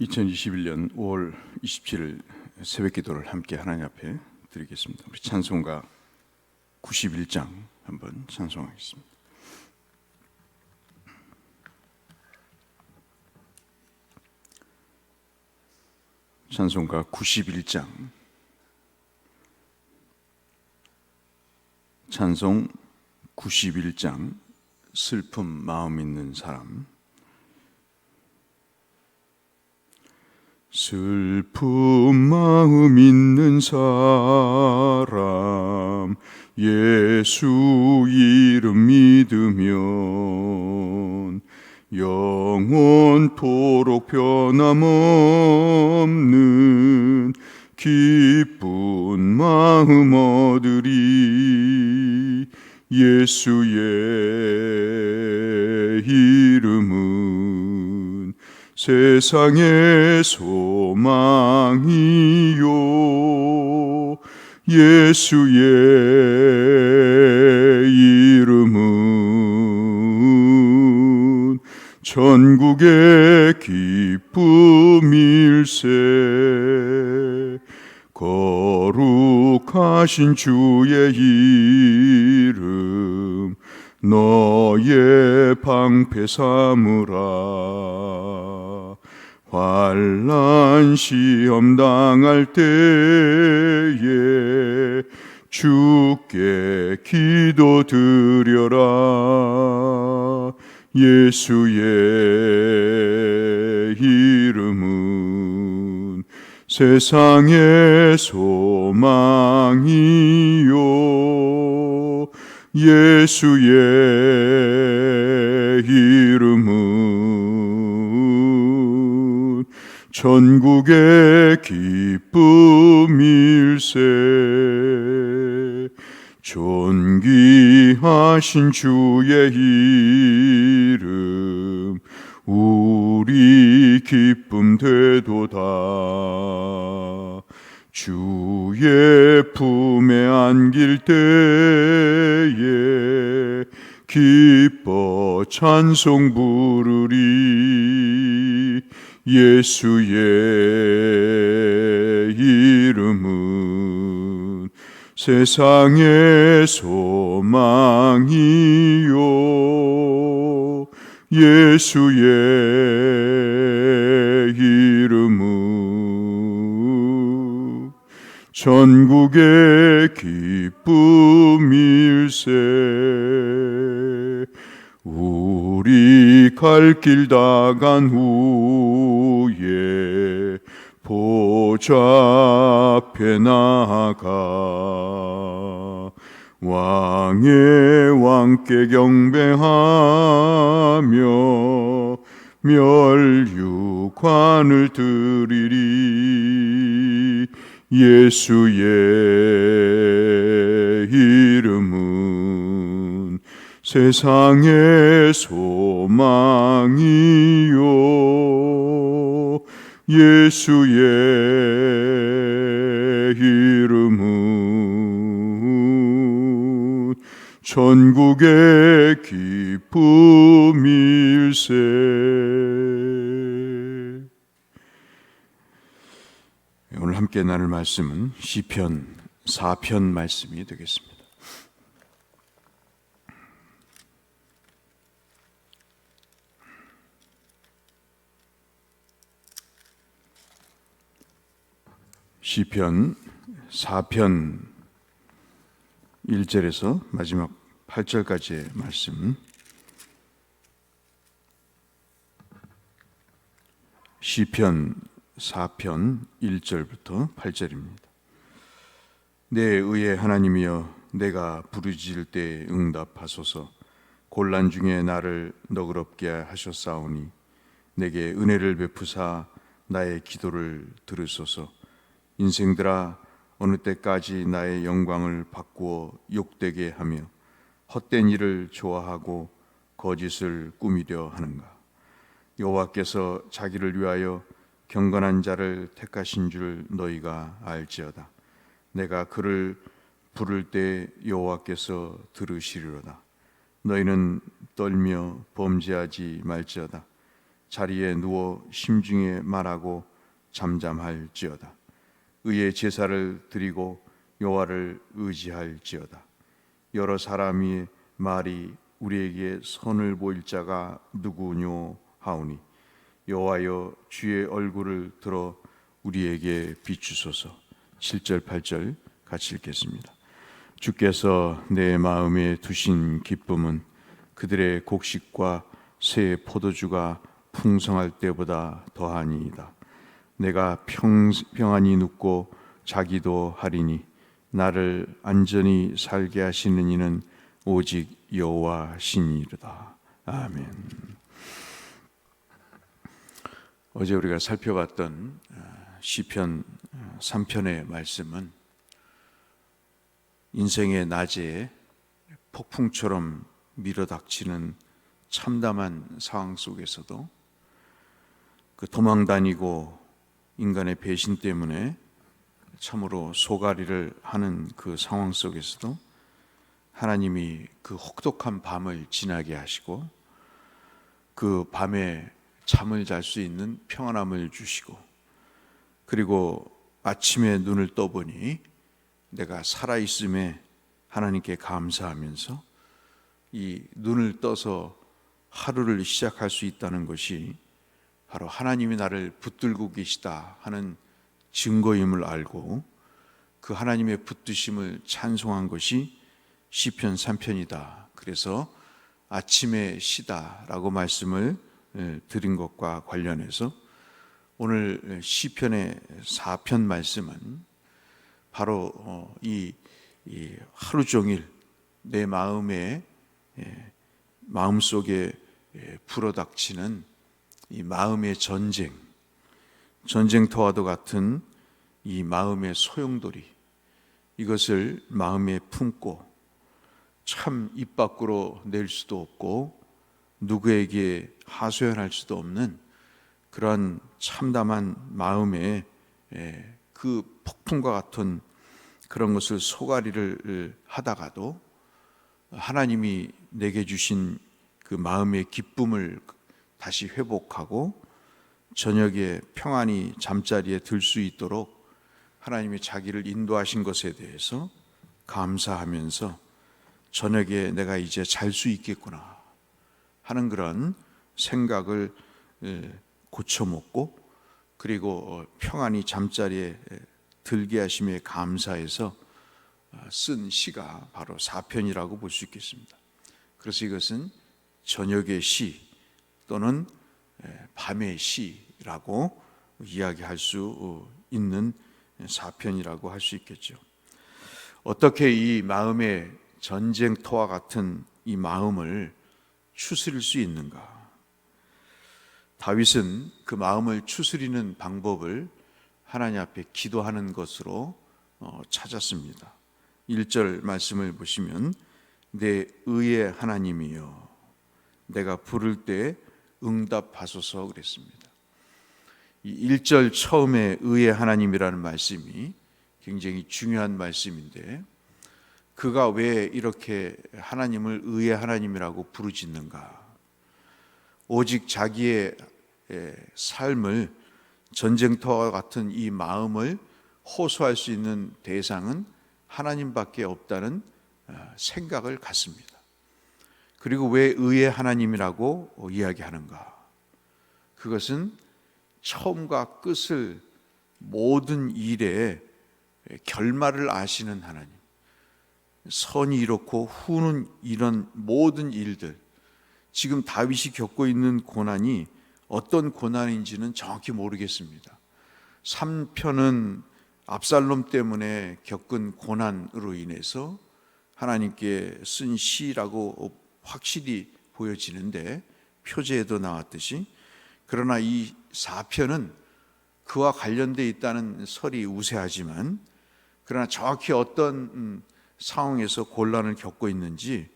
2021년 5월 27일 새벽 기도를 함께 하나님 앞에 드리겠습니다. 우리 찬송가 91장 한번 찬송하겠습니다. 찬송가 91장 찬송 91장 슬픔 마음 있는 사람 슬픈 마음 있는 사람 예수 이름 믿으면 영원토록 변함없는 기쁜 마음 얻으리. 예수 세상의 소망이요. 예수의 이름은 전국의 기쁨일세. 거룩하신 주의 이름 너의 방패 삼으라 환란 시험 당할 때에 주께 기도 드려라. 예수의 이름은 세상의 소망이요. 예수의 이름은 전국의 기쁨일세. 존귀하신 주의 이름 우리 기쁨 되도다. 주의 품에 안길 때에 기뻐 찬송 부르리 예수의 이름은 세상의 소망이요. 예수의 이름은 전국의 기쁨일세 우리 갈 길 다 간 후에 보좌 앞에 나가 왕의 왕께 경배하며 멸류관을 드리리. 예수의 이름은 세상의 소망이요 예수의 이름은 전국의 기쁨일세 오늘 함께 나눌 말씀은 시편 4편 말씀이 되겠습니다. 시편 4편 1절에서 마지막 8절까지의 말씀. 시편 4편 1절부터 8절입니다. 내 의의 하나님이여 내가 부르짖을 때 응답하소서. 곤란 중에 나를 너그럽게 하셨사오니 내게 은혜를 베푸사 나의 기도를 들으소서 인생들아 어느 때까지 나의 영광을 바꾸어 욕되게 하며 헛된 일을 좋아하고 거짓을 꾸미려 하는가? 여호와께서 자기를 위하여 경건한 자를 택하신 줄 너희가 알지어다. 내가 그를 부를 때 여호와께서 들으시리로다. 너희는 떨며 범죄하지 말지어다. 자리에 누워 심중에 말하고 잠잠할지어다. 의의 제사를 드리고 여호와를 의지할지어다. 여러 사람이 말이 우리에게 선을 보일 자가 누구뇨 하오니 여호와여 주의 얼굴을 들어 우리에게 비추소서. 7절 8절 같이 읽겠습니다. 주께서 내 마음에 두신 기쁨은 그들의 곡식과 새 포도주가 풍성할 때보다 더하니이다. 내가 평, 평안히 눕고 자기도 하리니 나를 안전히 살게 하시는 이는 오직 여호와시니이다. 아멘. 어제 우리가 살펴봤던 어, 시편 3편의 말씀은 인생의 낮에 폭풍처럼 밀어닥치는 참담한 상황 속에서도 그 도망 다니고 인간의 배신 때문에 참으로 소가리를 하는 그 상황 속에서도 하나님이 그 혹독한 밤을 지나게 하시고 그 밤에 잠을 잘 수 있는 평안함을 주시고 그리고 아침에 눈을 떠보니 내가 살아있음에 하나님께 감사하면서 이 눈을 떠서 하루를 시작할 수 있다는 것이 바로 하나님이 나를 붙들고 계시다 하는 증거임을 알고 그 하나님의 붙드심을 찬송한 것이 시편 3편이다. 그래서 아침에 시다라고 말씀을 예, 드린 것과 관련해서 오늘 시편의 4편 말씀은 바로 어, 이, 이 하루 종일 내 마음에 예, 마음 속에 예, 불어닥치는 이 마음의 전쟁, 전쟁터와도 같은 이 마음의 소용돌이 이것을 마음에 품고 참 입 밖으로 낼 수도 없고 누구에게 하소연할 수도 없는 그러한 참담한 마음의 예, 그 폭풍과 같은 그런 것을 소가리를 하다가도 하나님이 내게 주신 그 마음의 기쁨을 다시 회복하고 저녁에 평안히 잠자리에 들 수 있도록 하나님이 자기를 인도하신 것에 대해서 감사하면서 저녁에 내가 이제 잘 수 있겠구나 하는 그런 생각을 예, 고쳐먹고 그리고 어, 평안히 잠자리에 들게 하심에 감사해서 어, 쓴 시가 바로 사편이라고 볼 수 있겠습니다. 그래서 이것은 저녁의 시 또는 밤의 시라고 이야기할 수 어, 있는 사편이라고 할 수 있겠죠. 어떻게 이 마음의 전쟁터와 같은 이 마음을 추스릴 수 있는가? 다윗은 그 마음을 추스리는 방법을 하나님 앞에 기도하는 것으로 어, 찾았습니다. 1절 말씀을 보시면 내 의의 하나님이여 내가 부를 때 응답하소서 그랬습니다. 이 1절 처음에 의의 하나님이라는 말씀이 굉장히 중요한 말씀인데 그가 왜 이렇게 하나님을 의의 하나님이라고 부르짖는가? 오직 자기의 삶을 전쟁터와 같은 이 마음을 호소할 수 있는 대상은 하나님밖에 없다는 어, 생각을 갖습니다. 그리고 왜 의의 하나님이라고 이야기하는가? 그것은 처음과 끝을 모든 일의 결말을 아시는 하나님. 선이 이렇고 후는 이런 모든 일들, 지금 다윗이 겪고 있는 고난이 어떤 고난인지는 정확히 모르겠습니다. 3편은 압살롬 때문에 겪은 고난으로 인해서 하나님께 쓴 시라고 확실히 보여지는데 표제에도 나왔듯이 그러나 이 4편은 그와 관련돼 있다는 설이 우세하지만 그러나 정확히 어떤 음, 상황에서 곤란을 겪고 있는지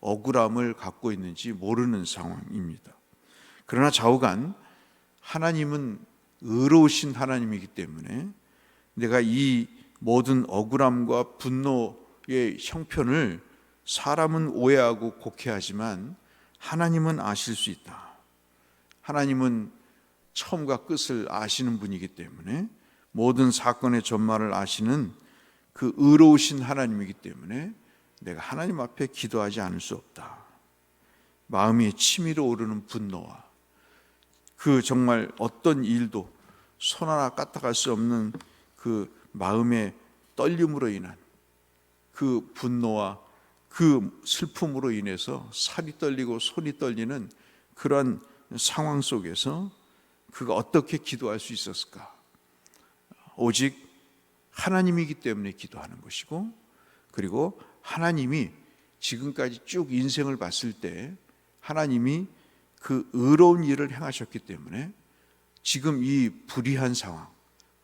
억울함을 갖고 있는지 모르는 상황입니다. 그러나 좌우간 하나님은 의로우신 하나님이기 때문에 내가 이 모든 억울함과 분노의 형편을 사람은 오해하고 곡해하지만 하나님은 아실 수 있다. 하나님은 처음과 끝을 아시는 분이기 때문에 모든 사건의 전말을 아시는 그 의로우신 하나님이기 때문에 내가 하나님 앞에 기도하지 않을 수 없다. 마음이 치밀어 오르는 분노와 그 정말 어떤 일도 손 하나 까딱할 수 없는 그 마음의 떨림으로 인한 그 분노와 그 슬픔으로 인해서 살이 떨리고 손이 떨리는 그런 상황 속에서 그가 어떻게 기도할 수 있었을까? 오직 하나님이기 때문에 기도하는 것이고 그리고 하나님이 지금까지 쭉 인생을 봤을 때 하나님이 그 의로운 일을 행하셨기 때문에 지금 이 불의한 상황,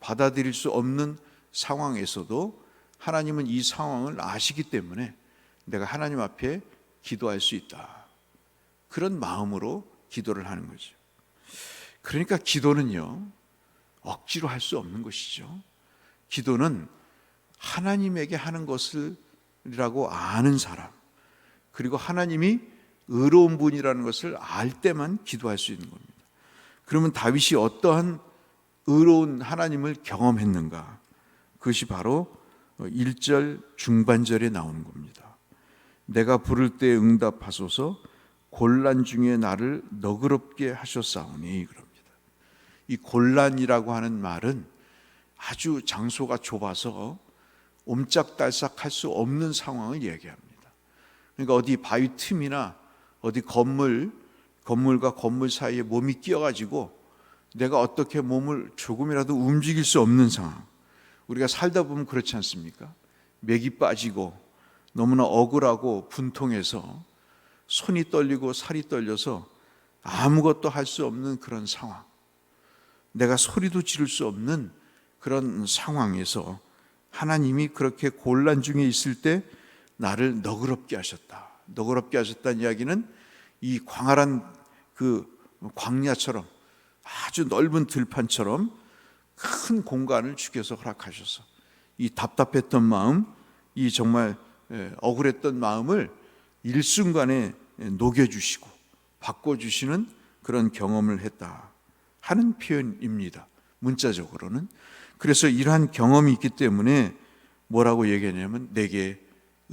받아들일 수 없는 상황에서도 하나님은 이 상황을 아시기 때문에 내가 하나님 앞에 기도할 수 있다. 그런 마음으로 기도를 하는 거죠. 그러니까 기도는요, 억지로 할 수 없는 것이죠. 기도는 하나님에게 하는 것을이라고 아는 사람, 그리고 하나님이 의로운 분이라는 것을 알 때만 기도할 수 있는 겁니다. 그러면 다윗이 어떠한 의로운 하나님을 경험했는가? 그것이 바로 1절 중반절에 나오는 겁니다. 내가 부를 때 응답하소서 곤란 중에 나를 너그럽게 하셨사오니 그럽니다. 이 곤란이라고 하는 말은 아주 장소가 좁아서 옴짝달싹 할 수 없는 상황을 얘기합니다. 그러니까 어디 바위 틈이나 어디 건물 건물과 건물 사이에 몸이 끼어가지고 내가 어떻게 몸을 조금이라도 움직일 수 없는 상황. 우리가 살다 보면 그렇지 않습니까? 맥이 빠지고 너무나 억울하고 분통해서 손이 떨리고 살이 떨려서 아무것도 할 수 없는 그런 상황. 내가 소리도 지를 수 없는 그런 상황에서 하나님이 그렇게 곤란 중에 있을 때 나를 너그럽게 하셨다. 너그럽게 하셨다는 이야기는 이 광활한 그 광야처럼 아주 넓은 들판처럼 큰 공간을 주께서 허락하셔서 이 답답했던 마음, 이 정말 예, 억울했던 마음을 일순간에 녹여주시고 바꿔주시는 그런 경험을 했다 하는 표현입니다. 문자적으로는. 그래서 이러한 경험이 있기 때문에 뭐라고 얘기하냐면 내게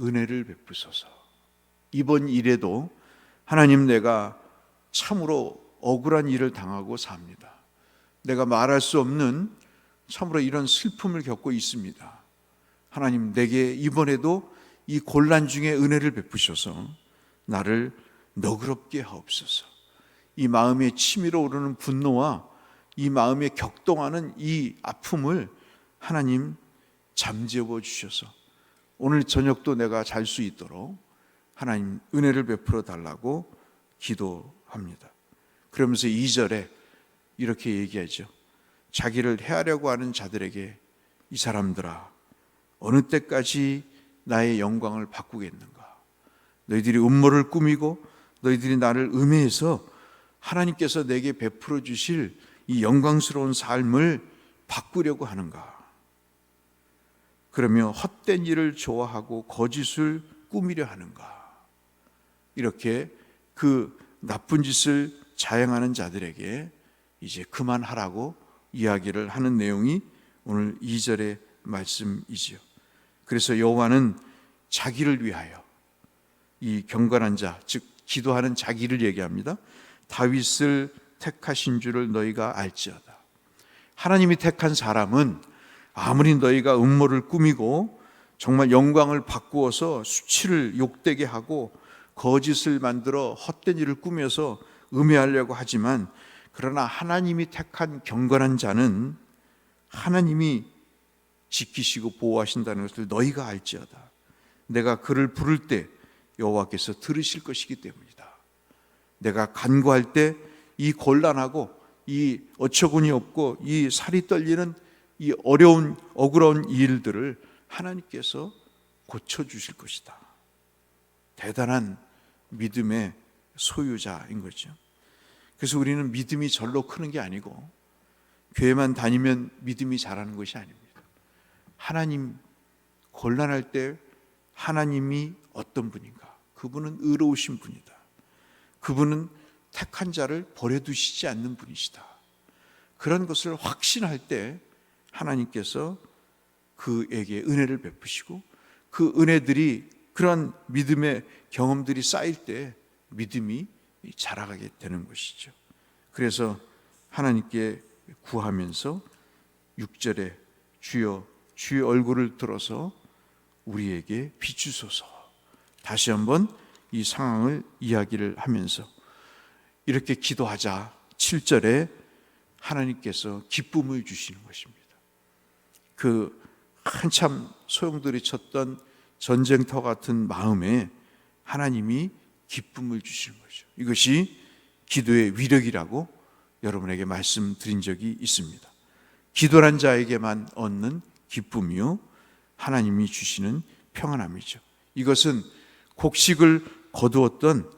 은혜를 베푸소서. 이번 일에도 하나님 내가 참으로 억울한 일을 당하고 삽니다. 내가 말할 수 없는 참으로 이런 슬픔을 겪고 있습니다. 하나님 내게 이번에도 이 곤란 중에 은혜를 베푸셔서 나를 너그럽게 하옵소서. 이 마음에 치밀어 오르는 분노와 이 마음에 격동하는 이 아픔을 하나님 잠재워 주셔서 오늘 저녁도 내가 잘 수 있도록 하나님 은혜를 베풀어 달라고 기도합니다. 그러면서 2절에 이렇게 얘기하죠. 자기를 해하려고 하는 자들에게 이 사람들아 어느 때까지 나의 영광을 바꾸겠는가? 너희들이 음모를 꾸미고 너희들이 나를 음해해서 하나님께서 내게 베풀어 주실 이 영광스러운 삶을 바꾸려고 하는가? 그러며 헛된 일을 좋아하고 거짓을 꾸미려 하는가? 이렇게 그 나쁜 짓을 자행하는 자들에게 이제 그만하라고 이야기를 하는 내용이 오늘 2절의 말씀이지요. 그래서 여호와는 자기를 위하여 이 경건한 자, 즉 기도하는 자기를 얘기합니다. 다윗을 택하신 줄을 너희가 알지어다. 하나님이 택한 사람은 아무리 너희가 음모를 꾸미고 정말 영광을 바꾸어서 수치를 욕되게 하고 거짓을 만들어 헛된 일을 꾸며서 음해하려고 하지만 그러나 하나님이 택한 경건한 자는 하나님이 지키시고 보호하신다는 것을 너희가 알지어다. 내가 그를 부를 때 여호와께서 들으실 것이기 때문이다. 내가 간구할 때 이 곤란하고 이 어처구니 없고 이 살이 떨리는 이 어려운 억울한 일들을 하나님께서 고쳐 주실 것이다. 대단한 믿음의 소유자인 거죠. 그래서 우리는 믿음이 절로 크는 게 아니고 교회만 다니면 믿음이 자라는 것이 아닙니다. 하나님 곤란할 때 하나님이 어떤 분인가? 그분은 의로우신 분이다. 그분은 택한 자를 버려두시지 않는 분이시다. 그런 것을 확신할 때 하나님께서 그에게 은혜를 베푸시고 그 은혜들이 그런 믿음의 경험들이 쌓일 때 믿음이 자라가게 되는 것이죠. 그래서 하나님께 구하면서 6절에 주여 주의 얼굴을 들어서 우리에게 비추소서. 다시 한번 이 상황을 이야기를 하면서 이렇게 기도하자 7절에 하나님께서 기쁨을 주시는 것입니다. 그 한참 소용돌이 쳤던 전쟁터 같은 마음에 하나님이 기쁨을 주시는 거죠. 이것이 기도의 위력이라고 여러분에게 말씀드린 적이 있습니다. 기도란 자에게만 얻는 기쁨이요. 하나님이 주시는 평안함이죠. 이것은 곡식을 거두었던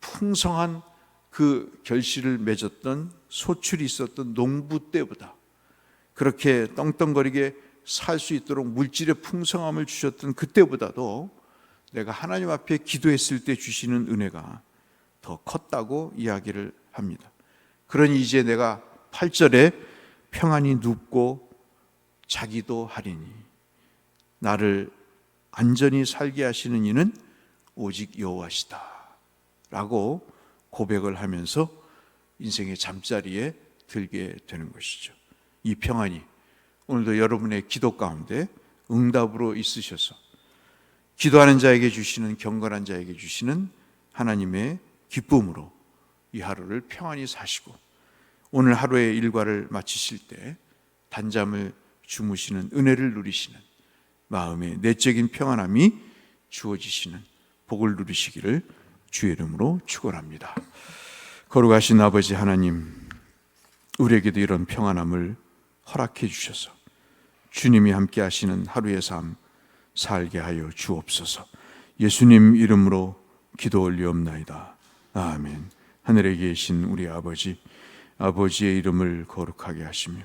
풍성한 그 결실을 맺었던 소출이 있었던 농부 때보다 그렇게 떵떵거리게 살 수 있도록 물질의 풍성함을 주셨던 그때보다도 내가 하나님 앞에 기도했을 때 주시는 은혜가 더 컸다고 이야기를 합니다. 그러니 이제 내가 8절에 평안히 눕고 자기도 하리니 나를 안전히 살게 하시는 이는 오직 여호와시다. 라고 고백을 하면서 인생의 잠자리에 들게 되는 것이죠. 이 평안이 오늘도 여러분의 기도 가운데 응답으로 있으셔서 기도하는 자에게 주시는 경건한 자에게 주시는 하나님의 기쁨으로 이 하루를 평안히 사시고 오늘 하루의 일과를 마치실 때 단잠을 주무시는 은혜를 누리시는 마음의 내적인 평안함이 주어지시는 복을 누리시기를 주의 이름으로 축원합니다. 거룩하신 아버지 하나님, 우리에게도 이런 평안함을 허락해 주셔서 주님이 함께 하시는 하루의 삶 살게 하여 주옵소서. 예수님 이름으로 기도 올리옵나이다. 아멘. 하늘에 계신 우리 아버지, 아버지의 이름을 거룩하게 하시며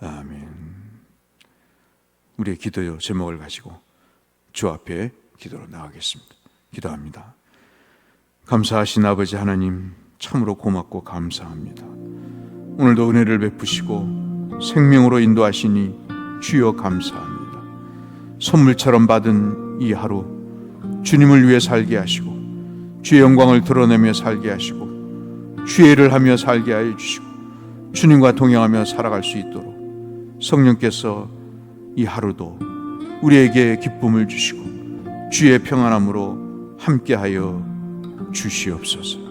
아멘. 우리의 기도 제목을 가지고 주 앞에 기도로 나가겠습니다. 기도합니다. 감사하신 아버지 하나님, 참으로 고맙고 감사합니다. 오늘도 은혜를 베푸시고 생명으로 인도하시니 주여 감사합니다. 선물처럼 받은 이 하루 주님을 위해 살게 하시고 주의 영광을 드러내며 살게 하시고 주의 일을 하며 살게 하여 주시고 주님과 동행하며 살아갈 수 있도록 성령께서 이 하루도 우리에게 기쁨을 주시고 주의 평안함으로 함께하여 주시옵소서.